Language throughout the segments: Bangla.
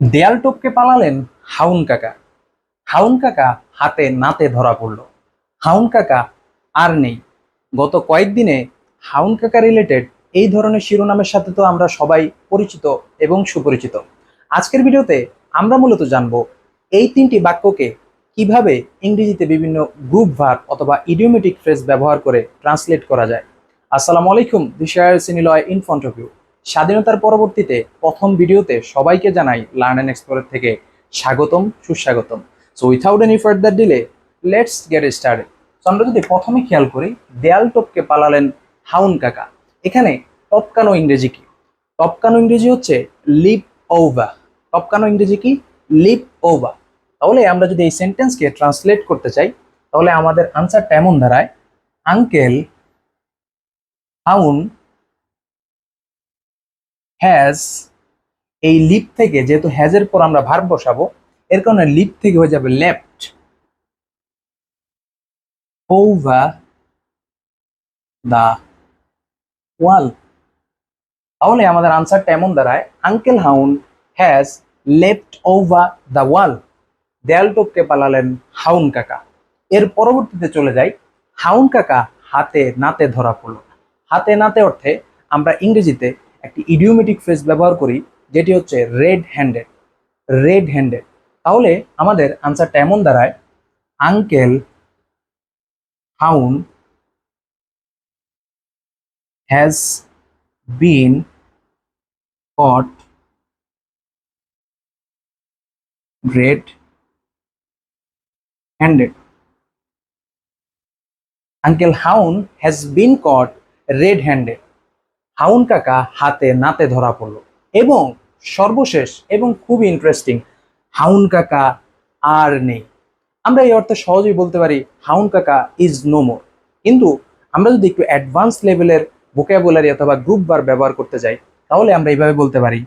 দেয়াল টপকে পালালেন হাউন কাকা। হাউন কাকা হাতে নাতে ধরা পড়ল। হাউন কাকা আর নেই। গত কয়েকদিনে হাউন কাকা রিলেটেড এই ধরনের শিরোনামের সাথে তো আমরা সবাই পরিচিত এবং সুপরিচিত। আজকের ভিডিওতে আমরা মূলত জানব এই তিনটি বাক্যকে কীভাবে ইংরেজিতে বিভিন্ন গ্রুপ ভার অথবা ইডিওমেটিক ফ্রেজ ব্যবহার করে ট্রান্সলেট করা যায়। আসসালামু আলাইকুম দিশায়ার সিনিলয় ইন অফ ইউ স্বাধীনতার পরবর্তীতে প্রথম ভিডিওতে সবাইকে জানাই লার্ন অ্যান্ড এক্সপ্লোর থেকে স্বাগতম, সুস্বাগতম। So without any further delay let's get started so আমরা যদি প্রথমে খেয়াল করি, দেয়াল টপকে পালালেন হাউন কাকা। এখানে টপকানো ইংরেজি কি? টপকানো ইংরেজি হচ্ছে লিপ ওভা টপকানো ইংরেজি কি? লিপ ওভা তাহলে আমরা যদি এই সেন্টেন্সকে ট্রান্সলেট করতে চাই, তাহলে আমাদের আনসারটা এমন দাঁড়ায় আঙ্কেল হাউন হ্যাজ এই লিপ থেকে যেহেতু হ্যাজের পর আমরা ভার্ব বসাবো, এর কারণে লিপ থেকে হয়ে যাবে লেফট ওভার দা ওয়াল তাহলে আমাদের আনসারটা এমন দাঁড়ায় uncle Haun has left over the wall দেয়াল টপকে পালালেন হাউন কাকা। এর পরবর্তীতে চলে যাই হাউন কাকা হাতে নাতে ধরা পড়ল। হাতে নাতে অর্থে আমরা ইংরেজিতে একটি ইডিওমেটিক ফ্রেজ ব্যবহার করি, যেটি হচ্ছে রেড হ্যান্ডেড রেড হ্যান্ডেড তাহলে আমাদের আনসারটা এমন দাঁড়ায় uncle Haun has been caught red handed uncle Haun has been caught red handed Haun কাকা হাতে নাতে ধরা পড়ল। এবং সর্বশেষ এবং খুবই ইন্টারেস্টিং হাউন কাকা আর নেই। আমরা এই অর্থে সহজেই বলতে পারি, হাউন কাকা ইজ নো মোর কিন্তু আমরা যদি একটু অ্যাডভান্স লেভেলের ভোকাবুলারি অথবা গ্রুপ বার ব্যবহার করতে যাই, তাহলে আমরা এইভাবে বলতে পারি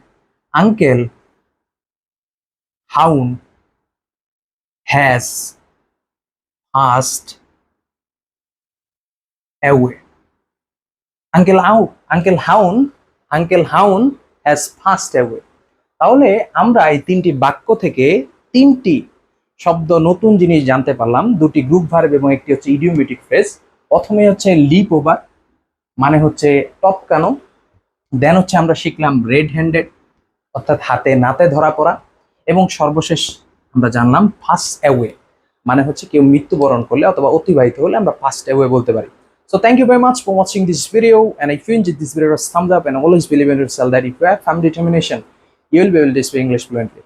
uncle Haun has fast away uncle আউ, uncle Haun uncle Haun has fast away তাহলে আমরা এই তিনটি বাক্য থেকে তিনটি শব্দ নতুন জিনিস জানতে পারলাম, দুটি গ্রুপ ভার্ব এবং একটি হচ্ছে ইডিওমেটিক ফ্রেজ প্রথমে হচ্ছে লিপ ওভার মানে হচ্ছে টপকানো। দেন হচ্ছে আমরা শিখলাম রেড হ্যান্ডেড অর্থাৎ হাতে নাতে ধরা পড়া। এবং সর্বশেষ আমরা জানলাম ফার্স্ট অ্যাওয়ে মানে হচ্ছে কেউ মৃত্যুবরণ করলে অথবা অতিবাহিত হলে আমরা ফার্স্ট অ্যাওয়ে বলতে পারি। So thank you very much for watching this video and if you enjoyed this video, thumbs up and always believe in yourself that if you have firm determination, you will be able to speak English fluently.